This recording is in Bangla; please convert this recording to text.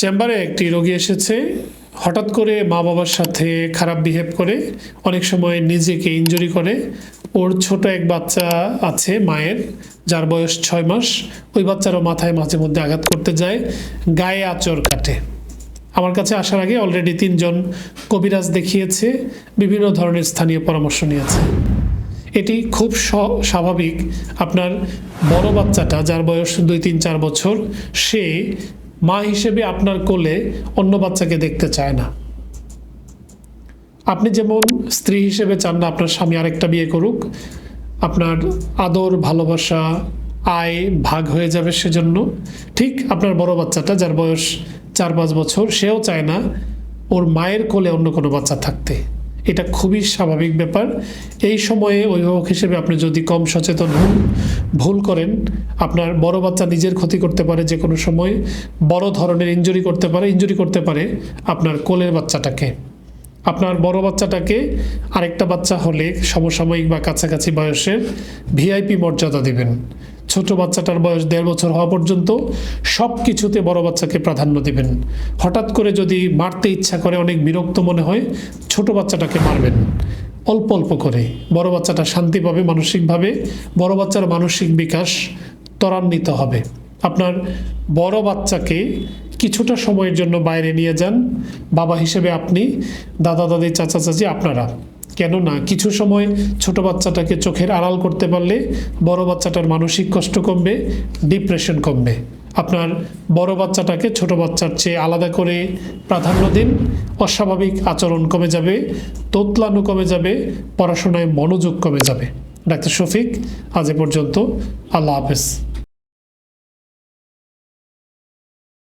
চেম্বারে একটি রোগী এসেছে। হঠাৎ করে মা বাবার সাথে খারাপ বিহেভ করে, অনেক সময় নিজেকে ইনজুরি করে। ওর ছোট এক বাচ্চা আছে মায়ের, যার বয়স ছয় মাস। ওই বাচ্চারও মাথায় মাঝে মধ্যে আঘাত করতে যায়, গায়ে আচর কাটে। আমার কাছে আসার আগে অলরেডি তিনজন কবিরাজ দেখিয়েছে, বিভিন্ন ধরনের স্থানীয় পরামর্শ নিয়েছে। এটি খুব স্বাভাবিক। আপনার বড় বাচ্চাটা যার বয়স দুই, তিন, চার বছর, সে মা হিসেবে আপনার কোলে অন্য বাচ্চাকে দেখতে চায় না। আপনি যেমন স্ত্রী হিসেবে চান না আপনার স্বামী আরেকটা বিয়ে করুক, আপনার আদর, ভালোবাসা, আয় ভাগ হয়ে যাবে সেজন্য। ঠিক আপনার বড় বাচ্চাটা যার বয়স চার পাঁচ বছর, সেও চায় না ওর মায়ের কোলে অন্য কোনো বাচ্চা থাকতে। এটা খুবই স্বাভাবিক ব্যাপার। এই সময়ে অভিভাবক হিসেবে আপনি যদি কম সচেতন হন, ভুল করেন, আপনার বড় বাচ্চা নিজের ক্ষতি করতে পারে যে কোনো সময়, বড় ধরনের ইঞ্জুরি করতে পারে ইঞ্জুরি করতে পারে আপনার কোলের বাচ্চাটাকে। আপনার বড় বাচ্চাটাকে আরেকটা বাচ্চা হলে সমসাময়িক বা কাছাকাছি বয়সের ভিআইপি মর্যাদা দিবেন। ছোট বাচ্চাটার বয়স দেড় বছর হওয়া পর্যন্ত সব কিছুতে বড় বাচ্চাকে প্রাধান্য দিবেন। হঠাৎ করে যদি মারতে ইচ্ছা করে, অনেক বিরক্ত মনে হয়, ছোট বাচ্চাটাকে মারবেন। অল্প অল্প করে। বড় বাচ্চাটা শান্তি পাবে মানসিকভাবে, বড় বাচ্চার মানসিক বিকাশ ত্বরান্বিত হবে। আপনার বড় বাচ্চাকে কিছুটা সময়ের জন্য বাইরে নিয়ে যান। বাবা হিসেবে আপনি, দাদা, দাদি, চাচা, চাচি, আপনারা। কেননা কিছু সময় ছোট বাচ্চাটাকে চোখের আড়াল করতে পারলে বড় বাচ্চাটার মানসিক কষ্ট কমবে, ডিপ্রেশন কমবে। আপনার বড় বাচ্চাটাকে ছোট বাচ্চার চেয়ে আলাদা করে প্রাধান্য দিন। অস্বাভাবিক আচরণ কমে যাবে, তোতলানো কমে যাবে, পড়াশোনায় মনোযোগ কমে যাবে। ডাক্তার শফিক, আজ এ পর্যন্ত। আল্লাহ হাফেজ।